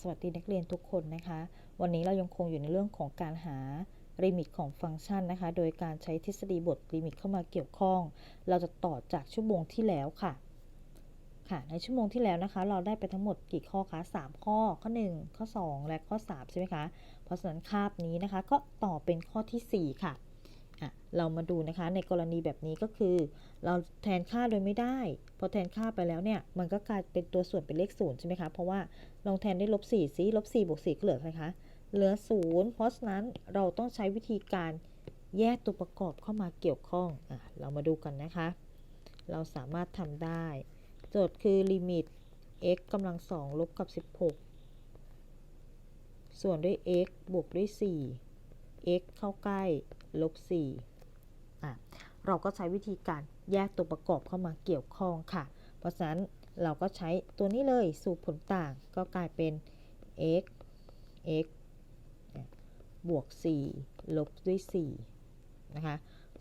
สวัสดีนักเรียนทุกคนนะคะ วันนี้เรายังคงอยู่ในเรื่องของการหาลิมิตของฟังก์ชันนะคะ โดยการใช้ทฤษฎีบทลิมิตเข้ามาเกี่ยวข้อง เราจะต่อจากชั่วโมงที่แล้วค่ะ ค่ะ ในชั่วโมงที่แล้วนะคะ เราได้ไปทั้งหมดกี่ข้อคะ3ข้อ ข้อ 1 ข้อ 2 และข้อ 3 ใช่ไหมคะ เพราะฉะนั้นคาบนี้นะคะ ก็ต่อเป็นข้อทีสี่4 ค่ะ เรามาดูนะคะในกรณีแบบนี้ก็คือ เราแทนค่าโดยไม่ได้ พอแทนค่าไปแล้วเนี่ย มันก็กลายเป็นตัวส่วนเป็นเลขศูนย์ใช่ไหมคะ เพราะว่าลองแทนได้ลบสี่ซิลบสี่บวกสี่ก็เหลืออะไรคะเหลือศูนย์เพราะฉะนั้นเราต้องใช้วิธีการแยกตัวประกอบเข้ามาเกี่ยวข้องอเรามาดูกันนะคะ เราสามารถทำได้ โจทย์คือลิมิต x กำลังสองลบกับ 16 ส่วนด้วย x บวกด้วย 4 x เข้าใกล้ ลบ4อะเราก็ใช้วิธีการแยกตัวประกอบเข้ามาเกี่ยวข้องค่ะ เพราะฉะนั้นเราก็ใช้ตัวนี้เลยสูตรผลต่างก็กลายเป็น x x บวก 4 ลบด้วย 4 นะคะ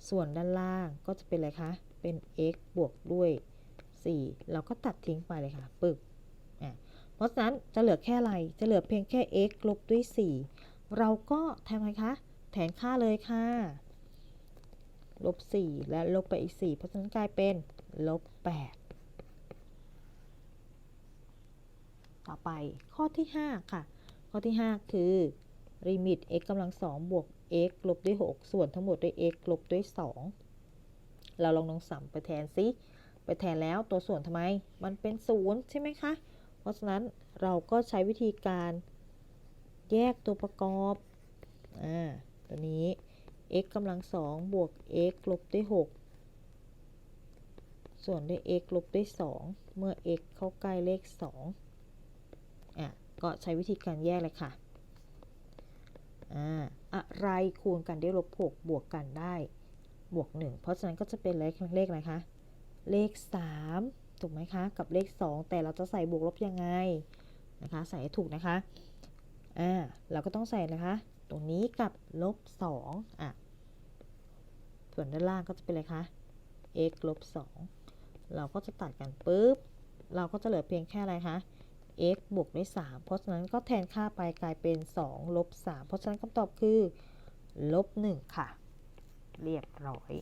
ส่วนด้านล่างก็จะเป็นอะไรคะ เป็น x บวกด้วย 4 เราก็ตัดทิ้งไปเลยค่ะ ปึกอะเพราะฉะนั้นจะเหลือแค่อะไร จะเหลือเพียงแค่ x ลบด้วย 4 เราก็ทำไงคะ แทนค่าเลยค่ะ ลบ 4 และลบไปอีก 4 เพราะฉะนั้นกลายเป็นลบ 8 ต่อไปข้อที่ 5 ค่ะ ข้อที่ 5 คือ ลิมิต x กำลัง2บวก x ลบด้วย 6 ส่วนทั้งหมดด้วย x ลบด้วย 2 เราลองลองสัมไปแทนซิ ไปแทนแล้วตัวส่วนทำไม มันเป็น 0 ใช่ไหมคะ เพราะฉะนั้นเราก็ใช้วิธีการแยกตัวประกอบ อ่า ตัวนี้ x กำลัง2บวก x ลบด้วย 6 ส่วนด้วย x ลบด้วย 2 เมื่อ x เข้าใกล้เลข 2 อะ ก็ใช้วิธีการแยกเลยค่ะ อ่า อะไรคูณกันด้วยลบ 6 บวกกันได้ บวก 1 เพราะฉะนั้นก็จะเป็นเลขเลขอะไรคะ เลข 3 ถูกไหมคะ กับเลข 2 แต่เราจะใส่บวกลบยังไงนะคะ ใส่ให้ถูกนะคะ อ่า เราก็ต้องใส่นะคะ ตรงนี้กับลบ2อะ ส่วนด้านล่างก็จะเป็นอะไรคะ x ลบ2เราก็จะตัดกันปุ๊บ เราก็จะเหลือเพียงแค่อะไรคะ x บวกด้วย 3 เพราะฉะนั้นก็แทนค่าไปกลายเป็น 2 ลบ 3 เพราะฉะนั้นคำตอบคือ ลบ 1 ค่ะ เรียบร้อย